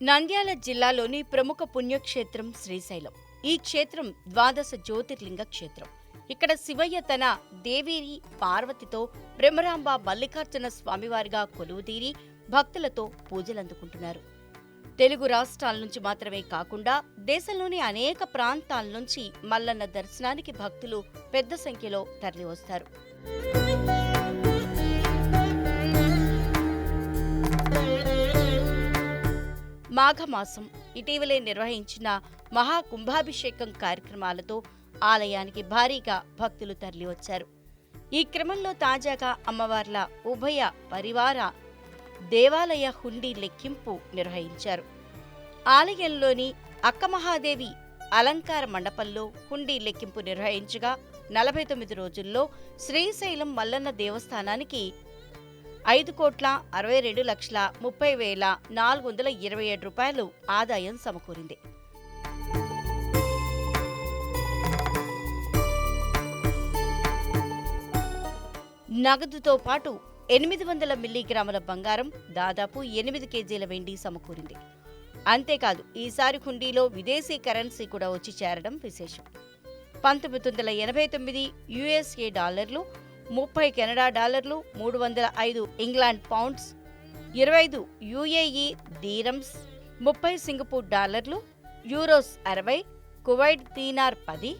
నంద్యాల జిల్లాలోని ప్రముఖ పుణ్యక్షేత్రం శ్రీశైలం. ఈ క్షేత్రం ద్వాదశ జ్యోతిర్లింగ క్షేత్రం. ఇక్కడ శివయ్య తన దేవేరి పార్వతితో బ్రహ్మరాంబ మల్లికార్జున స్వామివారిగా కొలువుతీరి భక్తులతో పూజలందుకుంటున్నారు. తెలుగు రాష్ట్రాల నుంచి మాత్రమే కాకుండా దేశంలోని అనేక ప్రాంతాల నుంచి మల్లన్న దర్శనానికి భక్తులు పెద్ద సంఖ్యలో తరలివస్తారు. మాఘమాసం ఇటీవలే నిర్వహించిన మహా కుంభాభిషేకం కార్యక్రమాలతో ఆలయానికి భారీగా భక్తులు తరలివచ్చారు. ఈ క్రమంలో తాజాగా అమ్మవార్ల ఉభయ పరివార దేవాలయ హుండీ లెక్కింపు నిర్వహించారు. ఆలయంలోని అక్కమహాదేవి అలంకార మండపంలో హుండీ లెక్కింపు నిర్వహించగా నలభై తొమ్మిది రోజుల్లో శ్రీశైలం మల్లన్న దేవస్థానానికి ఐదు కోట్ల అరవై రెండు లక్షల ముప్పై వేల నాలుగు వందల ఇరవై ఏడు రూపాయలు ఆదాయం సమకూరింది. నగదుతో పాటు ఎనిమిది వందల మిల్లీగ్రాముల బంగారం దాదాపు ఎనిమిది కేజీల వెండి సమకూరింది. అంతేకాదు ఈసారి హుండీలో విదేశీ కరెన్సీ కూడా వచ్చి చేరడం విశేషం. పంతొమ్మిది వందల ఎనభై తొమ్మిది యుఎస్ఏ డాలర్లు ముప్పై కెనడా డాలర్లు మూడు వందల ఐదు ఇంగ్లాండ్ పౌండ్స్ ఇరవై ఐదు యుఏఈ దీరమ్స్ ముప్పై సింగపూర్ డాలర్లు యూరోస్ అరవై కువైట్ దీనార్ పది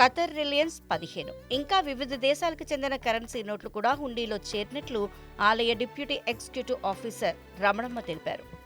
ఖతర్ రిలయన్స్ పదిహేను. ఇంకా వివిధ దేశాలకు చెందిన కరెన్సీ నోట్లు కూడా హుండీలో చేరినట్లు ఆలయ డిప్యూటీ ఎగ్జిక్యూటివ్ ఆఫీసర్ రమణమ్మ తెలిపారు.